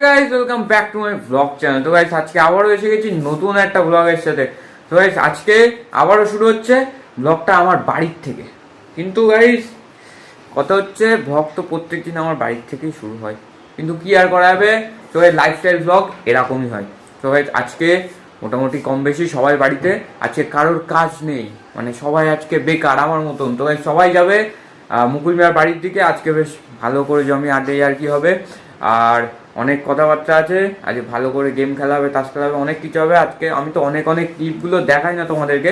Guys welcome back to my blog channel তো guys আজকে আবারও এসে গেছি নতুন একটা ব্লগের সাথে। তো গাইস আজকে আবারও শুরু হচ্ছে ব্লগটা আমার বাড়ির থেকে। কিন্তু গাইস কথা হচ্ছে ব্লগ তো প্রত্যেক দিন আমার বাড়ির থেকেই শুরু হয়। কিন্তু কি আর করা যাবে? তো গাইস লাইফস্টাইল ব্লগ এরকমই হয়। তো গাইস আজকে মোটামুটি কম বেশি সবাই বাড়িতে। আজকে কারোর কাজ নেই। মানে সবাই আজকে বেকার আমার মতন। তো গাইস সবাই যাবে মুকুল মিয়ার বাড়ির দিকে। আজকে বেশ ভালো করে জমি আড্ডে আর কি হবে। আর অনেক কথাবার্তা আছে, আজকে ভালো করে গেম খেলা হবে তাস খেলা হবে, অনেক কিছু হবে। আজকে আমি তো অনেক অনেক ক্লিপগুলো দেখাই না তোমাদেরকে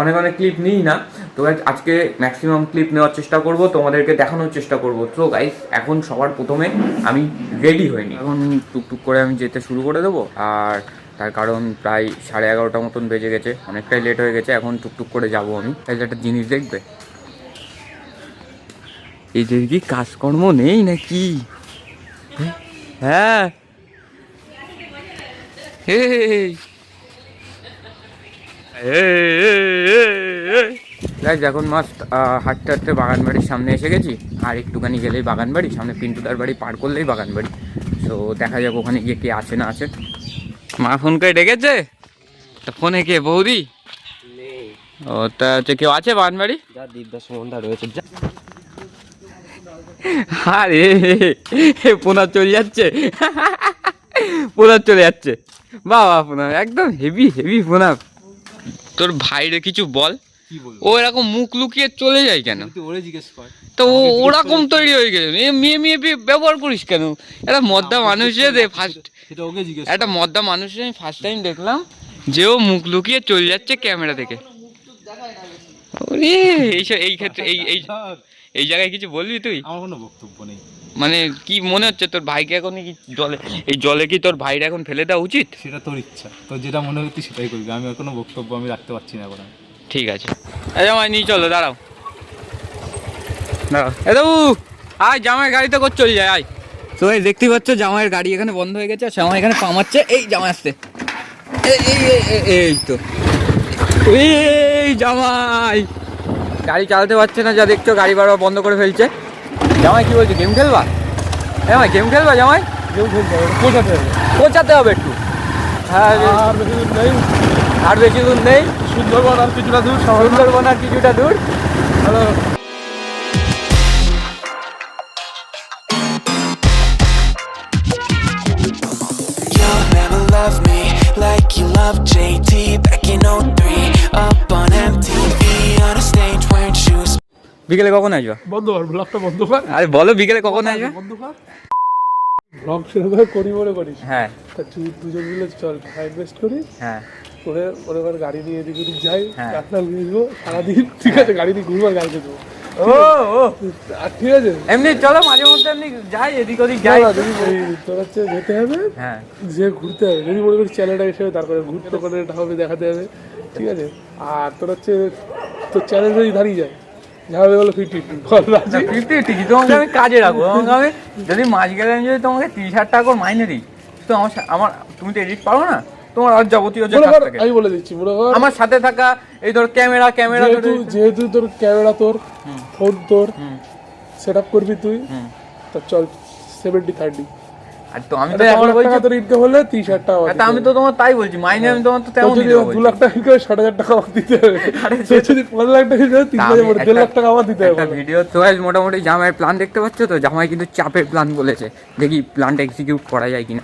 অনেক অনেক ক্লিপ নিই না। তো আজকে ম্যাক্সিমাম ক্লিপ নেওয়ার চেষ্টা করব, তোমাদেরকে দেখানোর চেষ্টা করব। তো গাইস এখন সবার প্রথমে আমি রেডি হইনি এখন টুকটুক করে আমি যেতে শুরু করে দেবো। আর তার কারণ প্রায় সাড়ে এগারোটা মতন বেজে গেছে, অনেকটাই লেট হয়ে গেছে, এখন টুকটুক করে যাব আমি। তাই একটা জিনিস দেখবে। এদের কি কাজকর্ম নেই নাকি? হ্যাঁ হে গাইজ এখন মাস্ট হাঁটতে হাঁটতে বাগান বাড়ির সামনে এসে গেছি। আর একটুখানি গেলেই বাগান বাড়ি সামনে পিন্টুদার বাড়ি পার করলেই বাগান বাড়ি। তো দেখা যাক ওখানে গিয়ে কে আছে না আছে। মা ফোন করে ডেকেছে? তা ফোনে কে বৌদি? ও তা হচ্ছে কেউ আছে বাগান বাড়ি? যা দীপদাস সম্বন্ধা রয়েছে। যা। আরে পোনা চলে যাচ্ছে। পোনা চলে যাচ্ছে। বাবা পোনা একদম হেভি হেভি পোনা তোর ভাইরে কিছু বল। ও এরকম মুখ লুকিয়ে চলে যায় কেন? তুই ওরে জিজ্ঞেস কর। তো ও ওরকম তৈরি হয়ে গেছে মেয়ে মেয়ে ব্যবহার করিস কেন? একটা মদ্দা মানুষের ফার্স্ট সেটা ওকে জিজ্ঞেস একটা মদ্দা মানুষের আমি ফার্স্ট টাইম দেখলাম যে ও মুখ লুকিয়ে চলে যাচ্ছে ক্যামেরা থেকে। ওরে এইসব এই ক্ষেত্রে এই এই। এই জায়গায় কিছু বলবি তুই? আমার কোনো বক্তব্য নেই। মানে কি মনে হচ্ছে তোর ভাইকে এখন কি জলে এই জলে কি তোর ভাইরা এখন ফেলে দেওয়া উচিত? সেটা তোর ইচ্ছা। তোর যেটা মনে হয় তুই সেটাই করবি। আমি আর কোনো বক্তব্য আমি রাখতে পারছি না এখন ঠিক আছে। এই জামাই নিয়ে চলো দাঁড়াও। দাঁড়াও। এ বাবু আয় জামাই গাড়িতে কর চলে যায় আয়। তো এই দেখতে পাচ্ছ জামাইয়ের গাড়ি এখানে বন্ধ হয়ে গেছে আর জামাই এখানে পামাচ্ছে এই জামাই আসতে এই এই এই, এই, এই তো। এই জামাই। গাড়ি চালাতে পারছে না যা দেখছ গাড়ি বারবার বন্ধ করে ফেলছে। জামাই কি বলছে গেম খেলবা? জামাই গেম খেলবা জামাই? পৌঁছাতে হবে। একটু। হ্যাঁ আর বেশি দূর নেই। আর বেশি দূর নেই। সুন্দরবন আর কিছুটা দূর সুন্দরবন আর কিছুটা দূর। Hello. You'll never love me like you love JT back in 03 Up on MTV on a stage. বিকেলে কখন আসবা? বন্ধ কর ব্লগটা বন্ধ কর। আরে বলো বিকেলে কখন আসবে? বন্ধ কর। ব্লগ শুরু করে করি বলে করিস? হ্যাঁ। তা তুই দুজন মিলে চল টাইম ওয়েস্ট করি হ্যাঁ। করে ওর এবার গাড়ি নিয়ে এদিক ওদিক যাই হ্যাঁ। রাস্তা নিয়ে যাব সারাদিন ঠিক আছে গাড়ি নিয়ে ঘুরবো আর গাড়ি দেবো ও ও। আর ঠিক আছে? এমনি চলো মাঝে মধ্যে এমনি যাই এদিক ওদিক যাই। তোর হচ্ছে যেতে হবে হ্যাঁ। যে ঘুরতে হবে যদি মনে করিস চ্যানেলটা হিসেবে তারপরে ঘুরতে করে এটা হবে দেখাতে হবে ঠিক আছে? আর তোর হচ্ছে তোর চ্যানেল যদি দাঁড়িয়ে যায় যা বলো ফিফটি ফিফটি ফিফটি তোমাকে আমি কাজে রাখব। আমি যদি গেলে আমি যদি তোমাকে তিরিশ হাজার টাকা করে মাইনে দিই তো আমার আমার তুমি তো এডিট পারো না? তোমার আর যাবতীয় যে আমি বলে দিচ্ছি আমার সাথে থাকা এই ধর ক্যামেরা ক্যামেরা যেহেতু তোর ক্যামেরা তোর ফোন তোর। সেট আপ করবি তুই তা চল সেভেন্টি থার্টি আর তো আমি তো এখন বলছি তোর ইনকাম হলে তিরিশ হাজার টাকা আমি তো তোমার তাই বলছি মাইনে আমি তোমার তো তেমন লাখ টাকা দিতে হবে। আরে যদি পনেরো লাখ টাকা ইনকাম তিন হাজার পড়ে, লাখ টাকা আমার দিতে হবে। একটা ভিডিও তো মোটামুটি জামাইয়ের প্ল্যান দেখতে পাচ্ছ তো? জামাই কিন্তু চাপের প্ল্যান বলেছে। দেখি প্ল্যানটা এক্সিকিউট করা যায় কিনা।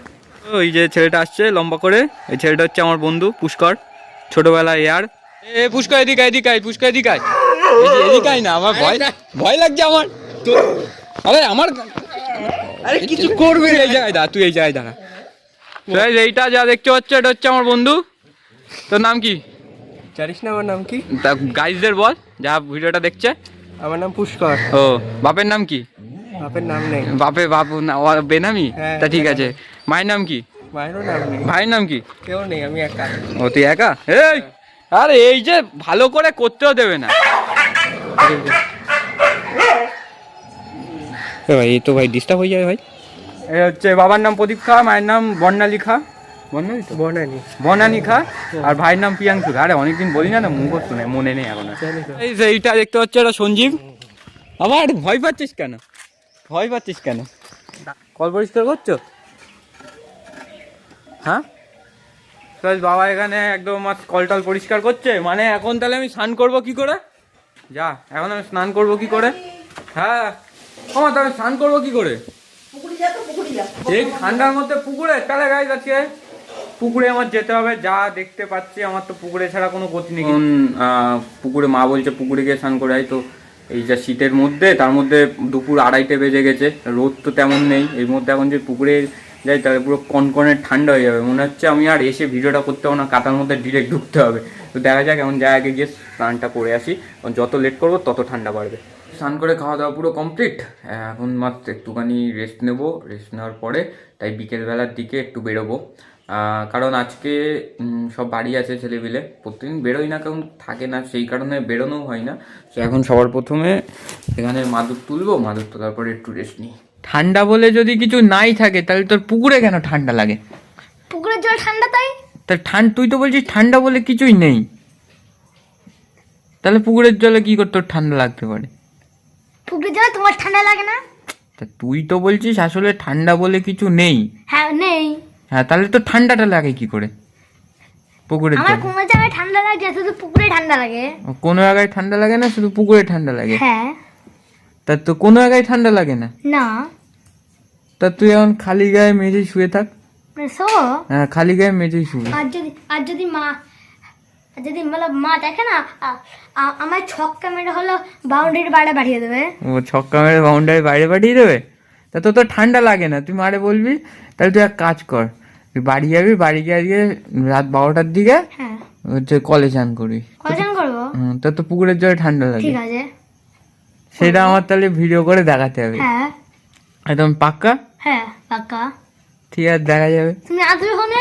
ওই যে ছেলেটা আসছে লম্বা করে এই ছেলেটা হচ্ছে আমার বন্ধু পুষ্কর ছোটবেলা এয়ার। এ পুষ্কর এদিকে এদিকে আয় পুষ্কর এদিকে এদিকে না আমার ভয় ভয় লাগছে আমার। আরে আমার আরে কিছু করবে এই জায়গায় দাঁড়া তুই এই জায়গায় দাঁড়া তো এইটা যা দেখতে পাচ্ছ এটা হচ্ছে আমার বন্ধু। তোর নাম কি? জানিস না আমার নাম কি? তা গাইজদের বল যা ভিডিওটা দেখছে। আমার নাম পুষ্কর। ও বাপের নাম কি? বাপের নাম নেই। বাপে বাপু না ও বেনামি? হ্যাঁ, তা ঠিক আছে। মায়ের নাম কি? মায়েরও নাম নেই। ভাইয়ের নাম কি? কেউ নেই আমি একা। ও তুই একা? এই আরে এই যে ভালো করে করতেও দেবে না। এ ভাই এই তো ভাই ডিস্টার্ব হয়ে যাবে ভাই। এ হচ্ছে বাবার নাম প্রদীপ খা মায়ের নাম বর্ণালী খা। বর্ণালী তো? খা আর ভাইয়ের নাম প্রিয়াংশু। আরে অনেকদিন বলি না না মুখস্থ নেই মনে নেই এখন। আর। এই যে এইটা দেখতে এটা সঞ্জীব। আবার ভয় পাচ্ছিস কেন? ভয় পাচ্ছিস কেন? কল পরিষ্কার করছ? হ্যাঁ? বাবা এখানে একদম আমার কলটল পরিষ্কার করছে। মানে এখন তাহলে আমি স্নান করব কি করে? যা এখন আমি স্নান করব কি করে? হ্যাঁ। ও তাহলে স্নান করব কি করে? এই ঠান্ডার মধ্যে পুকুরে তাহলে গাইজ আজকে পুকুরে আমার যেতে হবে যা দেখতে পাচ্ছি আমার তো পুকুরে ছাড়া কোনো গতি নেই। পুকুরে মা বলছে পুকুরে গিয়ে স্নান করে তো। এই যা শীতের মধ্যে তার মধ্যে দুপুর আড়াইটে বেজে গেছে রোদ তো তেমন নেই। এর মধ্যে এখন যে পুকুরে যাই তাহলে পুরো কনকনে ঠান্ডা হয়ে যাবে। মনে হচ্ছে আমি আর এসে ভিডিওটা করতে হবে না কাতার মধ্যে ডিরেক্ট ঢুকতে হবে। তো দেখা যাক এমন জায়গায় গিয়ে স্নানটা করে আসি। যত লেট করব তত ঠান্ডা বাড়বে। স্নান করে খাওয়া দাওয়া পুরো কমপ্লিট এখন মাত্র একটুখানি রেস্ট নেব। রেস্ট নেওয়ার পরে তাই বিকেলবেলার দিকে একটু বেরোবো। কারণ আজকে সব বাড়ি আছে ছেলেপিলে। প্রতিদিন বেরোই না কারণ থাকে না। সেই কারণে বেরোনো হয় না। তো এখন সবার প্রথমে এখানে মাদুর তুলবো। মাদুর তোলার পরে একটু রেস্ট নিই। ঠান্ডা বলে যদি কিছু নাই থাকে তাহলে তোর পুকুরে কেন ঠান্ডা লাগে? পুকুরের জল ঠান্ডা তাই? তা ঠান্ডা তুই তো বলছিস ঠান্ডা বলে কিছুই নেই। তাহলে পুকুরের জলে কি করে তোর ঠান্ডা লাগতে পারে। পুকুরের জলে তোমার ঠান্ডা লাগে না? তা তুই তো বলছিস আসলে ঠান্ডা বলে কিছু নেই। হ্যাঁ নেই। হ্যাঁ তাহলে তো ঠান্ডাটা লাগে কি করে? পুকুরের আমার কোনো জায়গায় ঠান্ডা লাগে শুধু পুকুরে ঠান্ডা লাগে। কোনো জায়গায় ঠান্ডা লাগে না শুধু পুকুরে ঠান্ডা লাগে? হ্যাঁ। তা তো কোনো জায়গায় ঠান্ডা লাগে না? না। তা তুই এখন খালি গায়ে মেঝেই শুয়ে থাক। সো হ্যাঁ খালি গায়ে মেঝেই শুয়ে। আর যদি আর যদি মা যদি মানে মা দেখে না আমার ছক্কা মেরে হলো বাউন্ডারির বাইরে বাড়িয়ে দেবে। ও ছক্কা মেরে বাউন্ডারি বাইরে পাঠিয়ে দেবে? তা তো তোর ঠান্ডা লাগে না তুই মারে বলবি তাহলে তুই এক কাজ কর তুই বাড়ি যাবি বাড়ি গিয়ে আজকে রাত বারোটার দিকে হ্যাঁ। হচ্ছে কলে চান করবি কজন করব? হুম, তোর তো পুকুরের জলে ঠান্ডা লাগে। ঠিক আছে। সেটা আমার তাহলে ভিডিও করে দেখাতে হবে। হ্যাঁ। একদম পাক্কা? হ্যাঁ পাক্কা। ঠিক আছে দেখা যাবে। তুমি আসবে ওখানে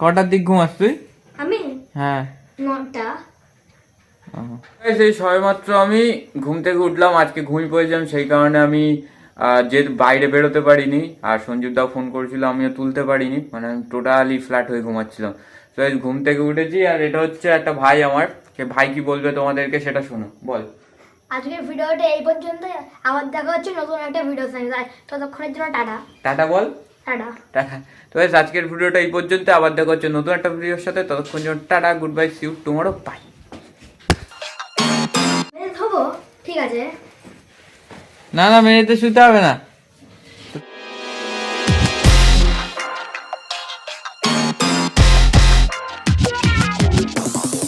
কটার দিক ঘুমাস তুই আমি? হ্যাঁ। নটা। সেই সবেমাত্র আমি ঘুম থেকে উঠলাম আজকে ঘুমিয়ে পড়েছিলাম সেই কারণে আমি যে বাইরে বেরোতে পারিনি আর সঞ্জীব দাও ফোন করেছিল আমিও তুলতে পারিনি মানে আমি টোটালি ফ্ল্যাট হয়ে ঘুমাচ্ছিলাম। তো এই ঘুম থেকে উঠেছি আর এটা হচ্ছে একটা ভাই আমার সে ভাই কি বলবে তোমাদেরকে সেটা শোনো বল। আজকের ভিডিওটা এই পর্যন্ত আবার দেখা হচ্ছে নতুন একটা ভিডিও সঙ্গে ততক্ষণের জন্য টাটা। টাটা বল। টাটা। টাটা। তো আজকের ভিডিওটা এই পর্যন্ত আবার দেখা হচ্ছে নতুন একটা ভিডিওর সাথে। ততক্ষণ জন্য tata good bye see you tomorrow bye হব ঠিক আছে। না না মেয়েতে শুতে হবে না।